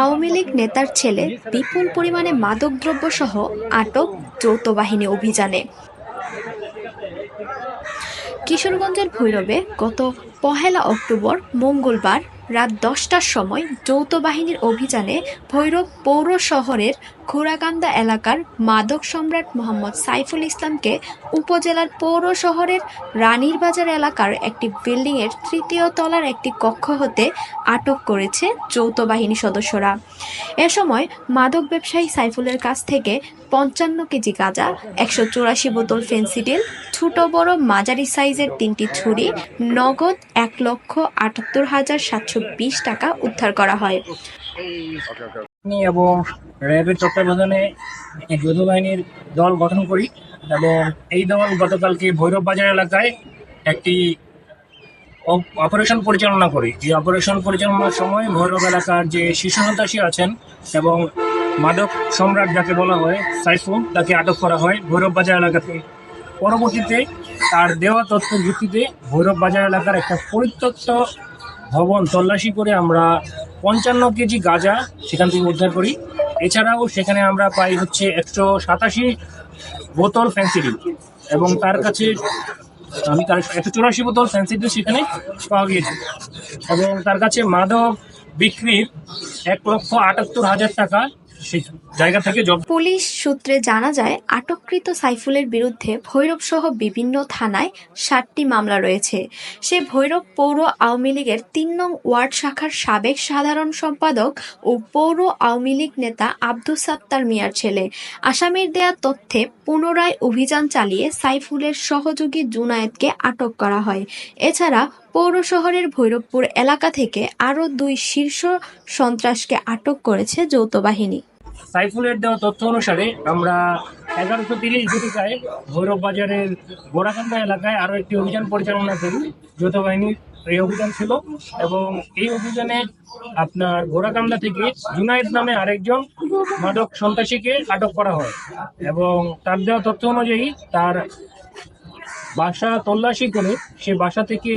আওয়ামী লীগ নেতার ছেলে বিপুল পরিমাণে মাদকদ্রব্য সহ আটক যৌথ বাহিনী অভিযানে। কিশোরগঞ্জের ভৈরবে গত পহেলা অক্টোবর, মঙ্গলবার রাত দশটার সময় যৌথ বাহিনীর অভিযানে ভৈরব পৌর শহরের ঘোড়াকান্দা এলাকার মাদক সম্রাট মোহাম্মদ সাইফুল ইসলামকে উপজেলার পৌর শহরের রানীর বাজার এলাকার একটি বিল্ডিংয়ের তৃতীয় তলার একটি কক্ষ হতে আটক করেছে যৌথ বাহিনী সদস্যরা। এ সময় মাদক ব্যবসায়ী সাইফুলের কাছ থেকে পঞ্চান্ন কেজি গাঁজা, একশো চুরাশি বোতল ফেন্সিডিল, ছোট বড় মাঝারি সাইজের তিনটি ছুরি, নগদ এক লক্ষ আটাত্তর হাজার সাতশো বিশ টাকা উদ্ধার করা হয়। এবং র্যাবের তত্ত্বাবধানে যৌথ বাহিনীর দল গঠন করি এবং এই দল গতকালকে ভৈরব বাজার এলাকায় একটি অপ- অপারেশন পরিচালনা করি। এই অপারেশন পরিচালনার সময় ভৈরব এলাকার যে শিশু সন্ত্রাসী আছেন এবং মাদক সম্রাট যাকে বলা হয়, সাইফুল, তাকে আটক করা হয় ভৈরব বাজার এলাকাতে পরবর্তীতে তার দেওয়া তথ্যের ভিত্তিতে ভৈরব বাজার এলাকার একটা পরিত্যক্ত ভবন তল্লাশি করে আমরা পঞ্চান্ন কেজি গাঁজা সেখান থেকে উদ্ধার করি। এছাড়াও সেখানে আমরা পাই হচ্ছে একশো সাতাশি বোতল ফ্যান্সিডিল এবং তার কাছে আমি তার একশো চুরাশি বোতল ফ্যান্সিডিল সেখানে পাওয়া গিয়েছে। এবং তার কাছে মাদক বিক্রির এক লক্ষ আটাত্তর হাজার টাকা জায়গা থেকে পুলিশ সূত্রে জানা যায়, আটককৃত সাইফুলের বিরুদ্ধে ভৈরব সহ বিভিন্ন থানায় ষাটটি মামলা রয়েছে। সে ভৈরব পৌর আওয়ামী লীগের তিন নং ওয়ার্ড শাখার সাবেক সাধারণ সম্পাদক ও পৌর আওয়ামী লীগ নেতা আব্দুস সাত্তার মিয়ার ছেলে। আসামির দেয়া তথ্যে পুনরায় অভিযান চালিয়ে সাইফুলের সহযোগী জুনায়েদকে আটক করা হয়। এছাড়া পৌর শহরের ভৈরবপুর এলাকা থেকে আরও দুই শীর্ষ সন্ত্রাসকে আটক করেছে যৌথ বাহিনী। সাইফুলের দেওয়া তথ্য অনুসারে আমরা এগারোশো তিরিশ ঘটিকায় ভৈরব বাজারের গোড়াকান্দা এলাকায় আরও একটি অভিযান পরিচালনা করি, যৌথ বাহিনীর এই অভিযান ছিল এবং এই অভিযানে আপনার গোড়াকান্দা থেকে জুনাইদ নামে আরেকজন মাদক সন্ত্রাসীকে আটক করা হয় এবং তার দেওয়া তথ্য অনুযায়ী তার বাসা তল্লাশি করে সে বাসা থেকে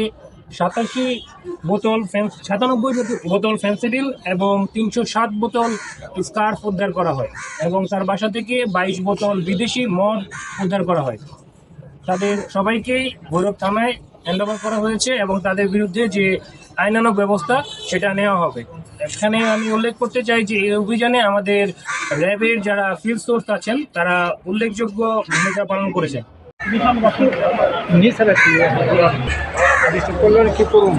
সাতাশি বোতল সাতানব্বই বোতল- বোতল ফেন্সিডিল এবং তিনশো সাত বোতল স্কার্ফ উদ্ধার করা হয় এবং তার বাসা থেকে বাইশ বোতল বিদেশি মদ উদ্ধার করা হয়। তাদের সবাইকেই ভৈরব থানায় হ্যান্ডওভার করা হয়েছে এবং তাদের বিরুদ্ধে যে আইনানক ব্যবস্থা, সেটা নেওয়া হবে। এখানে আমি উল্লেখ করতে চাই যে, এই অভিযানে আমাদের র্যাবের যারা ফিল্ড সোর্স আছেন, তারা উল্লেখযোগ্য ভূমিকা পালন করেছেন। নিয়ে কি করুন